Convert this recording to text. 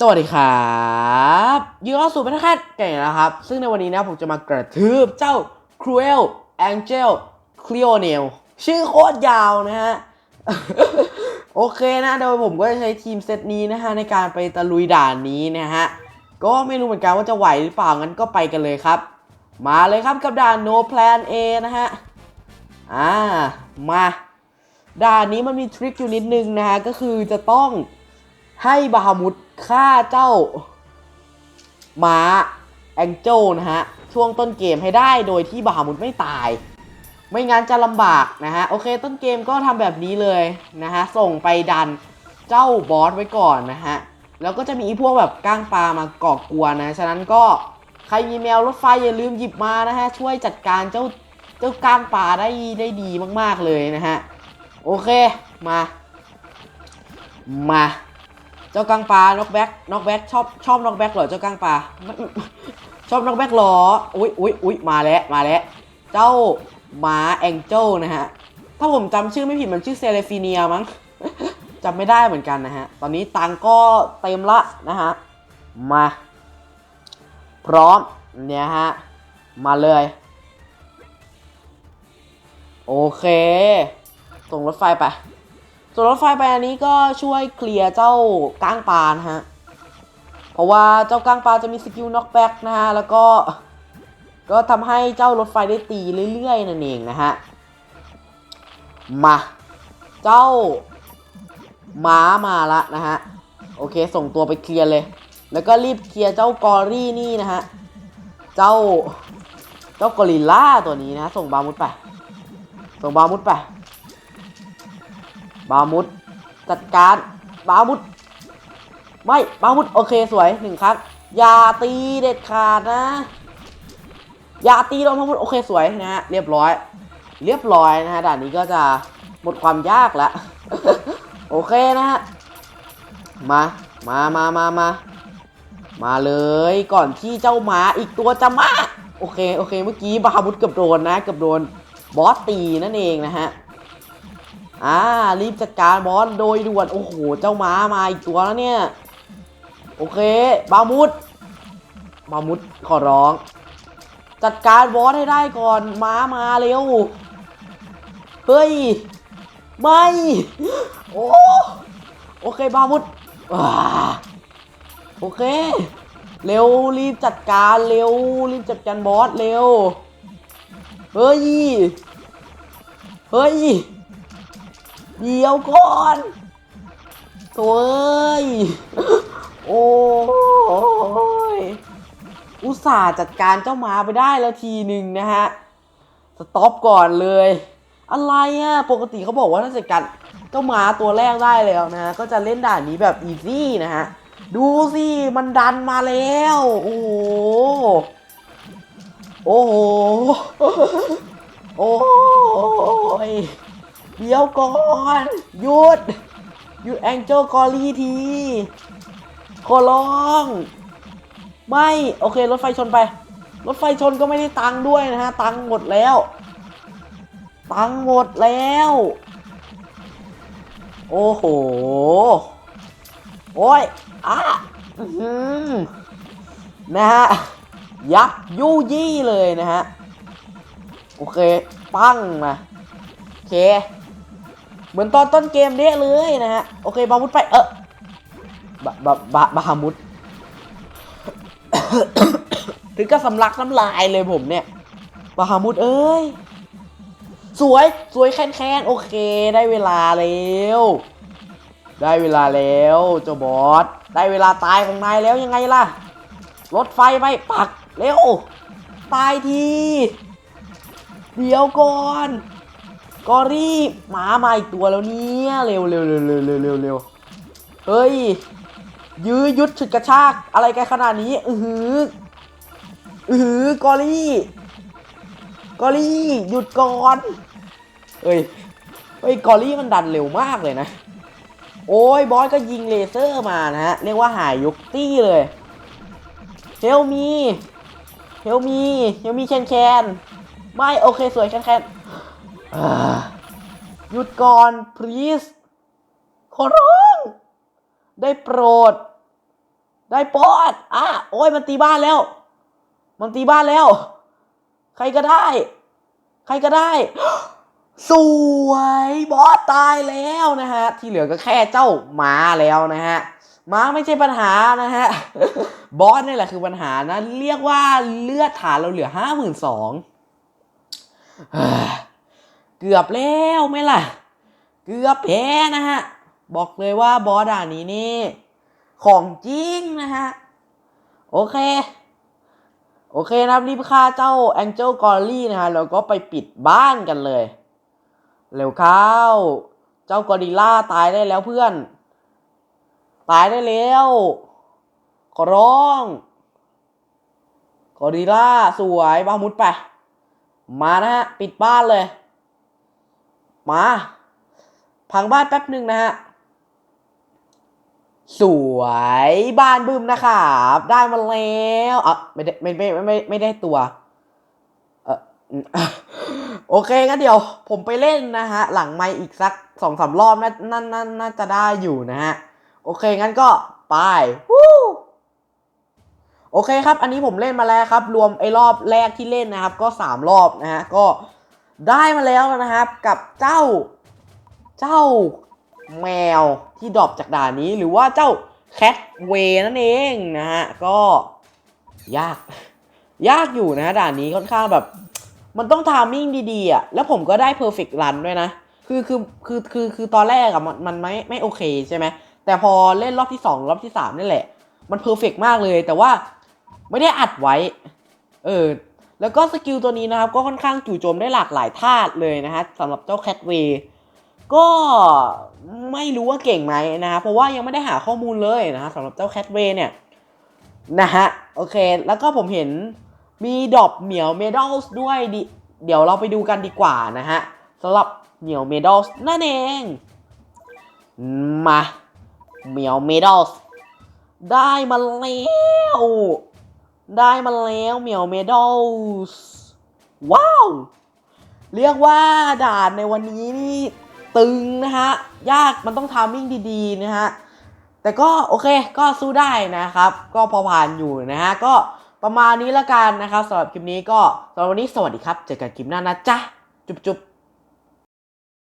สวัสดีครับยินดีต้อนรับสู่พัฒนเก่งนะครับ ซึ่งในวันนี้นะผมจะมากระทืบเจ้า Cruel Angel Cleonel ชื่อโคตรยาวนะฮะ โอเคนะโดยผมก็จะใช้ทีมเซตนี้นะฮะ ในการไปตะลุยด่านนี้นะฮะ ก็ไม่รู้เหมือนกันว่าจะไหวหรือเปล่า งั้นก็ไปกันเลยครับ มาเลยครับกับด่าน No Plan A นะฮะ อ่า มา ด่านนี้มันมีทริคอยู่นิดนึงนะฮะ ก็คือจะต้อง ให้บาฮามุดฆ่าเจ้าม้าแองเจลนะฮะ ช่วงต้นเกมให้ได้โดยที่บาฮามุดไม่ตาย ไม่งั้นจะลำบากนะฮะ โอเคต้นเกมก็ทำแบบนี้เลยนะฮะ ส่งไปดันเจ้าบอสไว้ก่อนนะฮะ แล้วก็จะมีพวกแบบก้างปลามาก่อกวนนะ ฉะนั้นก็ใครมีแมวรถไฟอย่าลืมหยิบมานะฮะ ช่วยจัดการเจ้าเจ้าก้างปลาได้ได้ดีมาก ๆเลยนะฮะ โอเคมา มา จ้ากังปลาน็อกแบ็กน็อกแบ็กชอบชอบน็อกแบ็กเหรอเจ้ากังปลาชอบน็อกแบ็กเหรอ อุ้ยอุ้ยอุ้ยมาแล้วมาแล้ว เจ้าม้าแองเจิลนะฮะ ถ้าผมจำชื่อไม่ผิดมันชื่อเซเลฟีเนียมั้งจำไม่ได้เหมือนกันนะฮะ ตอนนี้ตังก็เต็มละนะฮะ มา พร้อมเนี่ยฮะ มาเลย โอเค ส่งรถไฟไป ส่วนรถไฟไปอันนี้ก็ช่วยเคลียร์เจ้าก้างปลานะฮะ เพราะว่าเจ้าก้างปลาจะมีสกิลน็อกแบ็กนะฮะ แล้วก็ก็ทำให้เจ้ารถไฟได้ตีเรื่อยๆนั่นเองนะฮะ มา เจ้าม้ามาละนะฮะ โอเคส่งตัวไปเคลียร์เลย แล้วก็รีบเคลียร์เจ้ากอรี่นี่นะฮะ เจ้าเจ้ากอริลล่าตัวนี้นะ ส่งบามุดไป ส่งบามุดไป บามุดจัดการบามุดไม่บามุดโอเคสวยหนึ่งครั้งอย่าตีเด็ดขาดนะอย่าตีโดนบามุดโอเคสวยนะฮะเรียบร้อย เรียบร้อยนะฮะด่านนี้ก็จะหมดความยากล้วโอเคนะฮะมามามามามามาเลยก่อนที่เจ้าหมาอีกตัวจะมาโอเคโอเคเมื่อกี้บามุดเกือบโดนนะเกือบโดนบอสตีนั่นเองนะฮะ อ่ารีบจัดการบอสโดยด่วนโอ้โหเจ้าม้ามาอีกตัวแล้วเนี่ย โอเคบามุดบามุดขอร้อง จัดการบอสให้ได้ก่อนม้ามาเร็วเฮ้ยไม่โอ้โอเคบามุดโอเค เร็วรีบจัดการเร็วรีบจัดการบอสเร็วเฮ้ยเฮ้ย เดี๋ยวก่อนโถ่เอ้ย โอ้ย อุตส่าห์จัดการเจ้าหมาไปได้แล้วทีหนึ่งนะฮะ สต็อปก่อนเลย อะไรอะปกติเขาบอกว่าถ้าจัดการเจ้าหมาตัวแรกได้แล้วนะ ก็จะเล่นด่านนี้แบบอีซี่นะฮะ ดูสิ มันดันมาแล้ว โอ้โห โอ้โห โอ้ย เดี๋ยวก่อนหยุดหยุดแองเจิลกอรี่ที ขอร้อง ไม่ โอเค รถไฟชนไป รถไฟชนก็ไม่ได้ตังค์ด้วยนะฮะ ตังค์หมดแล้ว ตังค์หมดแล้ว โอ้โห โอ้ยอะอนะฮะ ยับยู่ยี่เลยนะฮะ โอเค ปั้งมา โอเค เหมือนตอนต้นเกมเนี้ยเลยนะฮะ โอเคบามุดไป เออบะบะบะบามุด ถึงก็สำลักน้ำลายเลยผมเนี่ย บาฮามุดเอ้ย สวย สวยแค้นแค้นโอเค ได้เวลาแล้ว ได้เวลาแล้วเจ้าบอส ได้เวลาตายของนายแล้วยังไงล่ะ รถไฟไปปักเร็ว ตายที เดี๋ยวก่อน กอรี่หมามาอีกตัวแล้วเนี่ยเร็วเร็วเร็วเร็วเร็วเร็วเร็วเฮ้ย ยื้อยุดฉุดกระชากอะไรกันขนาดนี้ อือหือ อือหือกอรี่กอรี่หยุดก่อนเฮ้ยเฮ้ยกอรี่มันดันเร็วมากเลยนะ โอ้ยบอสก็ยิงเลเซอร์มานะฮะ เรียกว่าหายยกตี้เลยเฮลมีเฮลมีเฮลมีแคนแคนไม่โอเคสวยแคนแคน หยุดก่อน please ขอร้อง ได้โปรด ได้ปอดอะโอ้ยมันตีบ้านแล้ว มันตีบ้านแล้ว ใครก็ได้ ใครก็ได้ สวยบอสตายแล้วนะฮะ ที่เหลือก็แค่เจ้าหมาแล้วนะฮะหมาไม่ใช่ปัญหานะฮะ บอสนี่แหละคือปัญหานะ เรียกว่าเลือดฐานเราเหลือห้าหมื่นสอง เกือบแล้วไหม่ล่ะ เกือบแพ้นะฮะ บอกเลยว่าบอสด่านนี้นี่ ของจริงนะฮะ โอเค โอเคนะครับรีบฆ่าเจ้า Angel g o r l y นะฮะ แล้วก็ไปปิดบ้านกันเลย เร็วเข้า เจ้ากอริล่าตายได้แล้วเพื่อน ตายได้แล้วขอร้องกอริลล่าสวยบามุดไป มานะฮะ ปิดบ้านเลย มา พังบ้านแป๊บหนึ่งนะฮะ สวยบ้านบึ้มนะครับ ได้มาแล้วอะไม่ได้ไม่ไม่ไม่ไม่ไม่ได้ตัว เออโอเคงั้นเดี๋ยว ผมไปเล่นนะฮะ หลังไม่อีกสักสองสามรอบน่าน่าน่าน่าจะได้อยู่นะฮะ โอเคงั้นก็ไปวู้โอเคครับ อันนี้ผมเล่นมาแล้วครับ รวมไอ้รอบแรกที่เล่นนะครับ ก็สามรอบนะฮะ ก็ ได้มาแล้วนะครับกับเจ้าเจ้าแมวที่ดรอปจากด่านนี้หรือว่าเจ้าแคทเวนั่นเองนะฮะก็ยาก ยากอยู่นะฮะด่านนี้ค่อนข้างแบบ มันต้องทามมิ่งดีๆอะแล้วผมก็ได้เพอร์เฟกต์รันด้วยนะ คือคือคือคือคือตอนแรกอะมันมันไม่ไม่โอเคใช่ไหมแต่พอเล่นรอบที่สองรอบที่สามนี่แหละ มันเพอร์เฟกต์มากเลย แต่ว่าไม่ได้อัดไว้ เออ แล้วก็สกิลตัวนี้นะครับก็ค่อนข้างจู่โจมได้หลากหลายธาตุเลยนะฮะสำหรับเจ้าแคทเวย์ก็ไม่รู้ว่าเก่งไหมนะฮะเพราะว่ายังไม่ได้หาข้อมูลเลยนะฮะสำหรับเจ้าแคทเวย์เนี่ยนะฮะโอเค แล้วก็ผมเห็นมีดอบเหมียวเมดัลส์ด้วยดิเดี๋ยวเราไปดูกันดีกว่านะฮะสำหรับเหมียวเมดัลส์นั่นเองมาเหมียวเมดัลส์ได้มาแล้ว ได้มาแล้วเหมียวเมดัลส์ว้าว เรียกว่าด่านในวันนี้นี่ตึงนะฮะ ยากมันต้องทามิ่งดีๆนะฮะ แต่ก็โอเคก็สู้ได้นะครับ ก็พอผ่านอยู่นะฮะ ก็ประมาณนี้ละกันนะครับสำหรับคลิปนี้ก็สำหรับวันนี้สวัสดีครับ เจอกันคลิปหน้านะจ๊ะ จุ๊บ